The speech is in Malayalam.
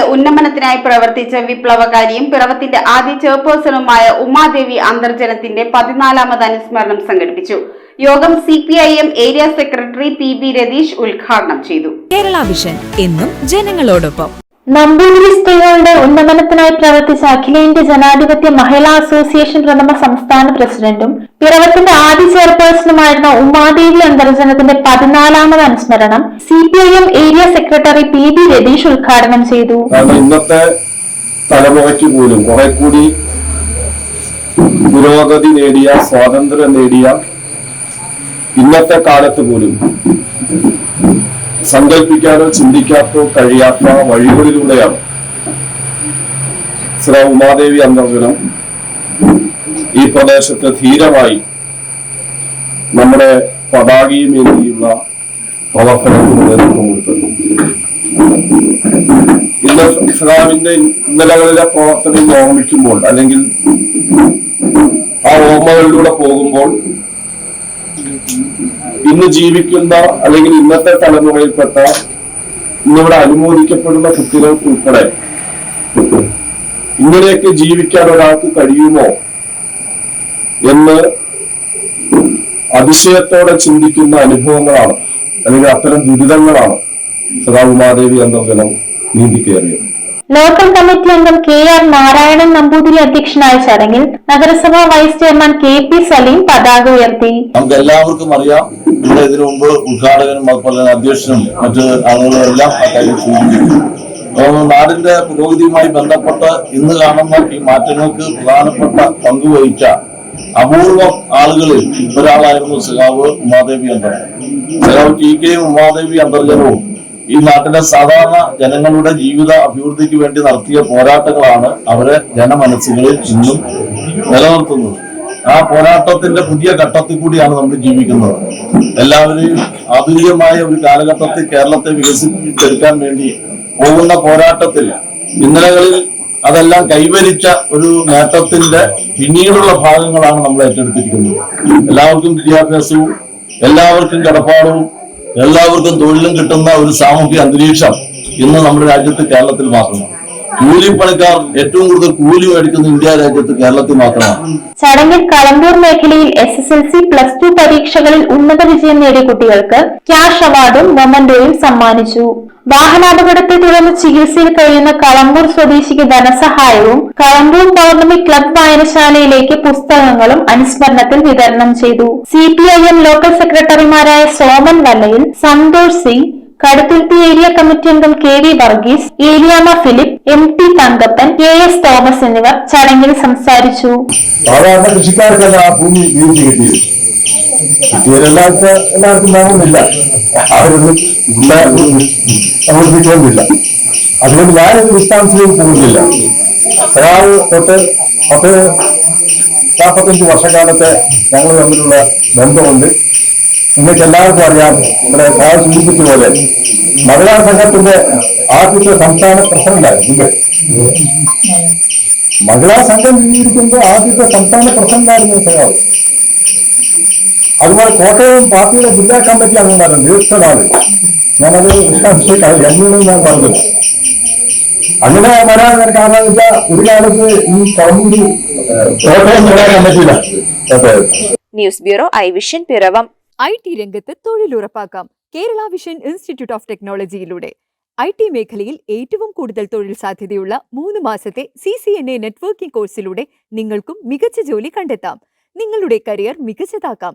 സ്ത്രീകളുടെ ഉന്നമനത്തിനായി പ്രവർത്തിച്ച വിപ്ലവകാരിയും പിറവത്തിന്റെ ആദ്യ ചെയർപേഴ്സണുമായ ഉമാദേവി അന്തർജനത്തിന്റെ പതിനാലാമത് അനുസ്മരണം സംഘടിപ്പിച്ചു. യോഗം C P I M area secretary P B Ratheesh ഉദ്ഘാടനം ചെയ്തു. കേരള വിഷൻ എന്നും ജനങ്ങളോടൊപ്പം. നമ്പൂതിരി സ്ത്രീകളുടെ ഉന്നമനത്തിനായി പ്രവർത്തിച്ച അഖിലേന്ത്യ ജനാധിപത്യ മഹിളാ അസോസിയേഷൻ പ്രഥമ സംസ്ഥാന പ്രസിഡന്റും പിറവത്തിന്റെ ആദ്യ ചെയർപേഴ്സണുമായിരുന്ന ഉമാദേവി അന്തർജനത്തിന്റെ പതിനാലാമത് അനുസ്മരണം C P I M area secretary P B Ratheesh ഉദ്ഘാടനം ചെയ്തു. ഇന്നത്തെ തലമുറയ്ക്ക് പോലും കുറെ കൂടി പുരോഗതി നേടിയ സ്വാതന്ത്ര്യം നേടിയ ഇന്നത്തെ കാലത്ത് പോലും സങ്കല്പിക്കാനോ ചിന്തിക്കാത്തോ കഴിയാത്ത വഴികളിലൂടെയാണ്. ശ്രീ ഉമാദേവി അന്തർജനം ഈ പ്രദേശത്ത് ധീരമായി നമ്മുടെ പതാകയും ഏന്തിയുള്ള പ്രവർത്തനത്തിന് നേതൃത്വം കൊടുത്തത്. ഇന്ന് ഇസ്ലാമിന്റെ ഇന്നലകളിലെ പ്രവർത്തനം ഓർമ്മിക്കുമ്പോൾ അല്ലെങ്കിൽ ആ ഓർമ്മകളിലൂടെ പോകുമ്പോൾ ഇന്ന് ജീവിക്കുന്ന അല്ലെങ്കിൽ ഇന്നത്തെ തലമുറയിൽപ്പെട്ട ഇന്നിവിടെ അനുമോദിക്കപ്പെടുന്ന കുട്ടികൾക്ക് ഉൾപ്പെടെ ഇങ്ങനെയൊക്കെ ജീവിക്കാൻ ഒരാൾക്ക് കഴിയുമോ എന്ന് അതിശയത്തോടെ ചിന്തിക്കുന്ന അനുഭവങ്ങളാണ് അല്ലെങ്കിൽ അത്തരം ദുരിതങ്ങളാണ് സദാ ഉമാദേവി എന്ന ജനം നീന്തിക്കേറിയത് ലോക്കൽ കമ്മിറ്റി അംഗം കെ ആർ നാരായണൻ നമ്പൂതിരി അധ്യക്ഷനായ ചടങ്ങിൽ നഗരസഭാ vice chairman K P Saleem പതാക ഉയർത്തി. നമുക്ക് എല്ലാവർക്കും അറിയാം. ഇവിടെ ഇതിനു മുമ്പ് ഉദ്ഘാടകനും അതുപോലെ അധ്യക്ഷനും മറ്റ് ആളുകളും എല്ലാം നാടിന്റെ പുരോഗതിയുമായി ബന്ധപ്പെട്ട് ഇന്ന് കാണുന്ന ഈ മാറ്റങ്ങൾക്ക് പ്രധാനപ്പെട്ട പങ്കുവഹിച്ച അപൂർവം ആളുകളിൽ ഒരാളായിരുന്നു സഖാവ് ഉമാദേവി അന്തർജനം സഖാവ് ടി കെയും ഉമാദേവി അന്തർജനവും ഈ നാട്ടിലെ സാധാരണ ജനങ്ങളുടെ ജീവിത അഭിവൃദ്ധിക്ക് വേണ്ടി നടത്തിയ പോരാട്ടങ്ങളാണ് അവരെ ജനമനസ്സുകളിൽ ഇന്നും നിലനിർത്തുന്നത്. ആ പോരാട്ടത്തിന്റെ പുതിയ ഘട്ടത്തിൽ കൂടിയാണ് നമ്മൾ ജീവിക്കുന്നത്. എല്ലാവരെയും ആധുനികമായ ഒരു കാലഘട്ടത്തിൽ കേരളത്തെ വികസിപ്പിച്ചെടുക്കാൻ വേണ്ടി പോകുന്ന പോരാട്ടത്തിൽ ഇന്നലകളിൽ അതെല്ലാം കൈവരിച്ച ഒരു നേട്ടത്തിന്റെ പിന്നീടുള്ള ഭാഗങ്ങളാണ് നമ്മൾ ഏറ്റെടുത്തിരിക്കുന്നത്. എല്ലാവർക്കും വിദ്യാഭ്യാസവും എല്ലാവർക്കും കടപ്പാടവും എല്ലാവർക്കും തൊഴിലും കിട്ടുന്ന ഒരു സാമൂഹ്യ അന്തരീക്ഷം ഇന്ന് നമ്മുടെ രാജ്യത്ത് കേരളത്തിൽ മാത്രമാണ്. കൂലിപ്പണിക്കാർ ഏറ്റവും കൂടുതൽ കൂലി മേടിക്കുന്ന ഇന്ത്യ രാജ്യത്ത് കേരളത്തിൽ മാത്രമാണ്. ചടങ്ങിൽ കളമ്പൂർ മേഖലയിൽ S S L C plus two പരീക്ഷകളിൽ ഉന്നത വിജയം നേടിയ കുട്ടികൾക്ക് ക്യാഷ് അവാർഡും മൊമന്റോയും സമ്മാനിച്ചു. വാഹനാപകടത്തെ തുടർന്ന് ചികിത്സയിൽ കഴിയുന്ന കളമ്പൂർ സ്വദേശിക്ക് ധനസഹായവും കളമ്പൂർ പൗർണമി ക്ലബ് വായനശാലയിലേക്ക് പുസ്തകങ്ങളും അനുസ്മരണത്തിൽ വിതരണം ചെയ്തു. സി ലോക്കൽ സെക്രട്ടറിമാരായ സോമൻ വല്ലയിൽ സന്തോഷ് സിംഗ് കടുത്തുരുത്തി ഏരിയ കമ്മിറ്റി അംഗം K V Varghese Eliyamma Philip M T Thankappan K S Thomas എന്നിവർ ചടങ്ങിൽ സംസാരിച്ചു. കൃഷിക്കാർക്കല്ല ഭൂമി എല്ലാവർക്കും വേണമെന്നില്ല അവരൊന്നും സമർപ്പിക്കുന്നില്ല അതുകൊണ്ട് ഞാൻ വിശദാംശവും പോകുന്നില്ല ഒരാൾ തൊട്ട് പത്ത് നാൽപ്പത്തഞ്ച് വർഷക്കാലത്തെ ഞങ്ങൾ തമ്മിലുള്ള ബന്ധമുണ്ട്. നിങ്ങൾക്ക് എല്ലാവർക്കും അറിയാം നമ്മുടെ സാർ സൂചിപ്പിച്ച പോലെ മഹിളാ സംഘത്തിന്റെ ആദ്യത്തെ സംസ്ഥാന പ്രസിഡന്റായിരുന്നു മഹിളാ സംഘം രൂപീകരിക്കുമ്പോൾ ആദ്യത്തെ സംസ്ഥാന പ്രസിഡന്റായിരുന്നു സഖാവ്. അതുപോലെ കോട്ടയം പാർട്ടിയുടെ ജില്ലാ കമ്മിറ്റി അംഗങ്ങളാണ് ദീർഘനാൾ ഞാനത് എന്നോടും ഞാൻ പറഞ്ഞത് അങ്ങനെ വരാൻ കാരണം വെച്ചാൽ ഒരു കാലത്ത് ഈ കമ്മിറ്റി കോട്ടയം ജില്ലാ കമ്മിറ്റിയിലാണ് news bureau I vision Piravom. I T രംഗത്ത് തൊഴിലുറപ്പാക്കാം. കേരള വിഷൻ ഇൻസ്റ്റിറ്റ്യൂട്ട് ഓഫ് ടെക്നോളജിയിലൂടെ. ഐ ടി മേഖലയിൽ ഏറ്റവും കൂടുതൽ തൊഴിൽ സാധ്യതയുള്ള മൂന്ന് മാസത്തെ C C N A networking കോഴ്സിലൂടെ നിങ്ങൾക്കും മികച്ച ജോലി കണ്ടെത്താം. നിങ്ങളുടെ കരിയർ മികച്ചതാക്കാം.